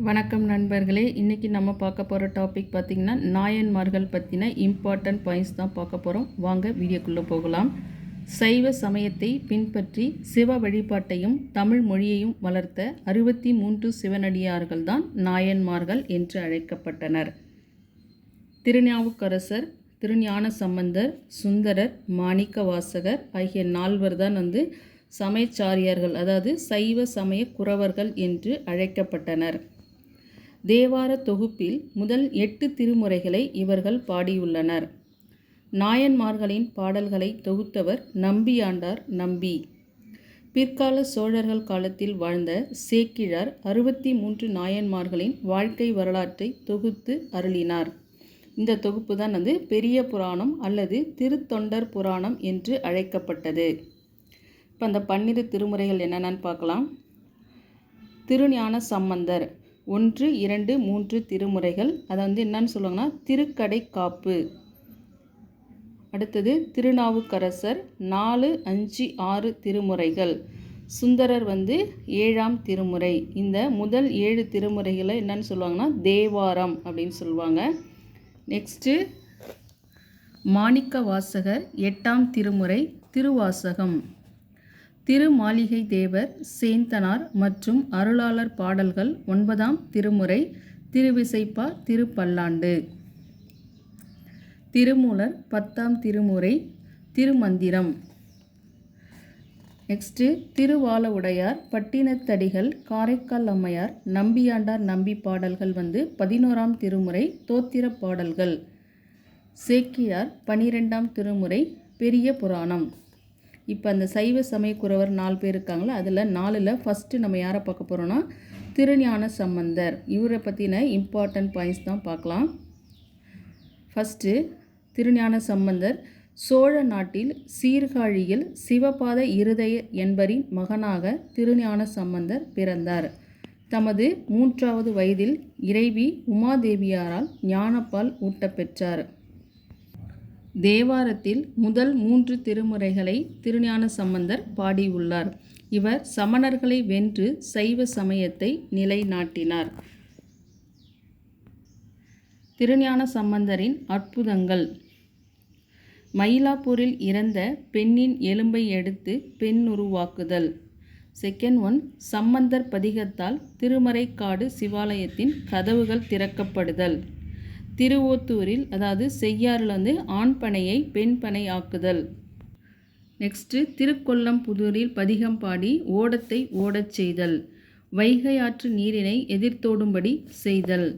வணக்கம் நண்பர்களே. இன்றைக்கி நம்ம பார்க்க போகிற டாபிக் பார்த்திங்கன்னா நாயன்மார்கள் பற்றின இம்பார்ட்டன்ட் பாயிண்ட்ஸ் தான் பார்க்க போகிறோம் வாங்க வீடியோக்குள்ளே போகலாம். சைவ சமயத்தை பின்பற்றி சிவ வழிபாட்டையும் தமிழ் மொழியையும் வளர்த்த அறுபத்தி மூன்று சிவனடியார்கள் தான் நாயன்மார்கள் என்று அழைக்கப்பட்டனர். திருநாவுக்கரசர் திருஞான சம்பந்தர் சுந்தரர் மாணிக்க வாசகர் ஆகிய நால்வர் தான் வந்து சமயச்சாரியார்கள் அதாவது சைவ சமய குறவர்கள் என்று அழைக்கப்பட்டனர். தேவார தொகுப்பில் முதல் எட்டு திருமுறைகளை இவர்கள் பாடியுள்ளனர். நாயன்மார்களின் பாடல்களை தொகுத்தவர் நம்பியாண்டார் நம்பி. பிற்கால சோழர்கள் காலத்தில் வாழ்ந்த சேக்கிழார் அறுபத்தி மூன்று நாயன்மார்களின் வாழ்க்கை வரலாற்றை தொகுத்து அருளினார். இந்த தொகுப்பு தான் வந்து பெரிய புராணம் அல்லது திருத்தொண்டர் புராணம் என்று அழைக்கப்பட்டது. இப்போ அந்த பன்னிரு திருமுறைகள் என்னென்னு பார்க்கலாம். திருஞான சம்பந்தர் ஒன்று இரண்டு மூன்று திருமுறைகள். அதை வந்து என்னன்னு சொல்லுவாங்கன்னா திருக்கடை காப்பு. அடுத்தது திருநாவுக்கரசர் நாலு அஞ்சு ஆறு திருமுறைகள். சுந்தரர் வந்து ஏழாம் திருமுறை. இந்த முதல் ஏழு திருமுறைகளை என்னன்னு சொல்லுவாங்கன்னா தேவாரம் அப்படின்னு சொல்லுவாங்க. நெக்ஸ்ட்டு மாணிக்க வாசகர் எட்டாம் திருமுறை திருவாசகம். திருமாளிகை தேவர் சேந்தனார் மற்றும் அருளாளர் பாடல்கள் ஒன்பதாம் திருமுறை திருவிசைப்பா திருப்பல்லாண்டு. திருமூலர் பத்தாம் திருமுறை திருமந்திரம். நெக்ஸ்ட்டு திருவால உடையார் பட்டினத்தடிகள் காரைக்கால் அம்மையார் நம்பியாண்டார் நம்பி பாடல்கள் வந்து பதினோராம் திருமுறை தோத்திர பாடல்கள். சேக்கியார் பனிரெண்டாம் திருமுறை பெரிய புராணம். இப்போ அந்த சைவ சமயக்குறவர் நாலு பேர் இருக்காங்களா? அதில் நாலில் ஃபஸ்ட்டு நம்ம யாரை பார்க்க போகிறோன்னா திருஞான சம்பந்தர். இவரை பற்றின இம்பார்ட்டன்ட் பாயிண்ட்ஸ் தான் பார்க்கலாம். ஃபஸ்ட்டு திருஞான சம்பந்தர் சோழ நாட்டில் சீர்காழியில் சிவபாத இருதய என்பரின் மகனாக திருஞான சம்பந்தர் பிறந்தார். தமது மூன்றாவது வயதில் இறைவி உமாதேவியாரால் ஞானப்பால் ஊட்டப்பெற்றார். தேவாரத்தில் முதல் மூன்று திருமுறைகளை திருஞான சம்பந்தர் பாடியுள்ளார். இவர் சமணர்களை வென்று சைவ சமயத்தை நிலைநாட்டினார். திருஞான சம்பந்தரின் அற்புதங்கள். மயிலாப்பூரில் இறந்த பெண்ணின் எலும்பை எடுத்து பெண் உருவாக்குதல். செகண்ட் ஒன் சம்பந்தர் பதிகத்தால் திருமறைக்காடு சிவாலயத்தின் கதவுகள் திறக்கப்படுதல். திருவோத்தூரில் அதாவது செய்யாறில் வந்து ஆண் பனையை பெண் பனை ஆக்குதல். நெக்ஸ்ட்டு திருக்கொல்லம்புதூரில் பதிகம் பாடி ஓடத்தை ஓடச் செய்தல். வைகை ஆற்று நீரினை எதிர்த்தோடும்படி செய்தல்.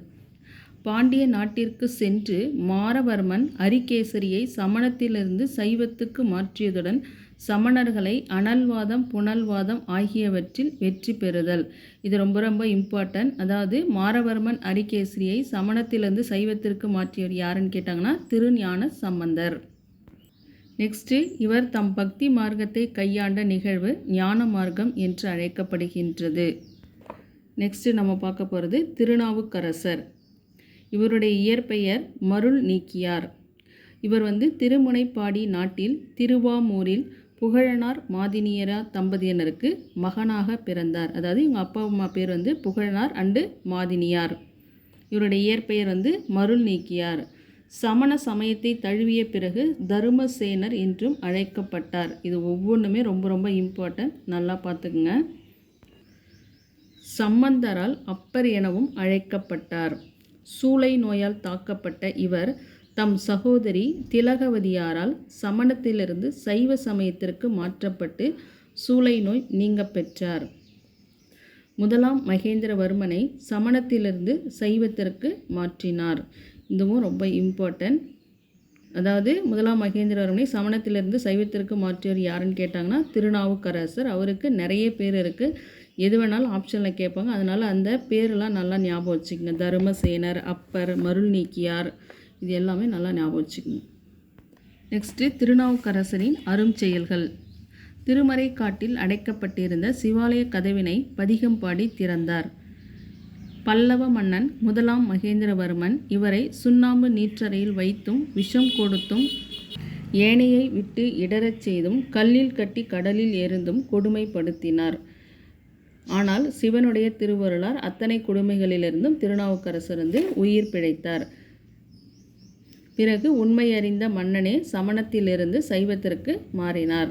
பாண்டிய நாட்டிற்கு சென்று மாரவர்மன் அரிகேசரியை சமணத்திலிருந்து சைவத்துக்கு மாற்றியதுடன் சமணர்களை அனல்வாதம் புனல்வாதம் ஆகியவற்றில் வெற்றி பெறுதல். இது ரொம்ப ரொம்ப இம்பார்ட்டன்ட் அதாவது மாரவர்மன் அரிகேசரியை சமணத்திலிருந்து சைவத்திற்கு மாற்றியவர் யாருன்னு கேட்டாங்கன்னா திருஞான சம்பந்தர். நெக்ஸ்ட்டு இவர் தம் பக்தி மார்க்கத்தை கையாண்ட நிகழ்வு ஞான மார்க்கம் என்று அழைக்கப்படுகின்றது. நெக்ஸ்ட்டு நம்ம பார்க்க போகிறது திருநாவுக்கரசர். இவருடைய இயற்பெயர் மருள் நீக்கியார். இவர் வந்து திருமுனைப்பாடி நாட்டில் திருவாமூரில் புகழனார் மாதினியரா தம்பதியினருக்கு மகனாக பிறந்தார். அதாவது இவங்க அப்பா அம்மா பேர் வந்து புகழனார் அண்டு மாதினியார். இவருடைய இயற்பெயர் வந்து மருள் நீக்கியார். சமண சமயத்தை தழுவிய பிறகு தருமசேனர் என்றும் அழைக்கப்பட்டார். இது ஒவ்வொன்றுமே ரொம்ப ரொம்ப இம்பார்ட்டன்ட் நல்லா பார்த்துக்குங்க. சம்பந்தரால் அப்பர் எனவும் அழைக்கப்பட்டார். சூளை நோயால் தாக்கப்பட்ட இவர் தம் சகோதரி திலகவதியாரால் சமணத்திலிருந்து சைவ சமயத்திற்கு மாற்றப்பட்டு சூளை நோய் நீங்க பெற்றார். முதலாம் மகேந்திரவர்மனை சமணத்திலிருந்து சைவத்திற்கு மாற்றினார். இதுவும் ரொம்ப இம்பார்ட்டன்ட் அதாவது முதலாம் மகேந்திரவர்மனை சமணத்திலிருந்து சைவத்திற்கு மாற்றியவர் யாருன்னு கேட்டாங்கன்னா திருநாவுக்கரசர். அவருக்கு நிறைய பேர் இருக்குது எது வேணாலும் ஆப்ஷனில் கேட்பாங்க. அதனால் அந்த பேரெல்லாம் நல்லா ஞாபகம் வச்சுக்கோங்க. தருமசேனர் அப்பர் மருள் நீக்கியார் இது எல்லாமே நல்லா ஞாபகம் வச்சுக்கோங்க நெக்ஸ்ட்டு திருநாவுக்கரசரின் அரும் செயல்கள். திருமறை காட்டில் அடைக்கப்பட்டிருந்த சிவாலய கதவினை பதிகம் பாடி திறந்தார். பல்லவ மன்னன் முதலாம் மகேந்திரவர்மன் இவரை சுண்ணாம்பு நீற்றறையில் வைத்தும் விஷம் கொடுத்தும் ஏனையை விட்டு இடரச் செய்தும் கல்லில் கட்டி கடலில் எருந்தும் கொடுமைப்படுத்தினார். ஆனால் சிவனுடைய திருவருளார் அத்தனை கொடுமைகளிலிருந்தும் திருநாவுக்கரசர் வந்து உயிர் பிழைத்தார். பிறகு உண்மையறிந்த மன்னனே சமணத்திலிருந்து சைவத்திற்கு மாறினார்.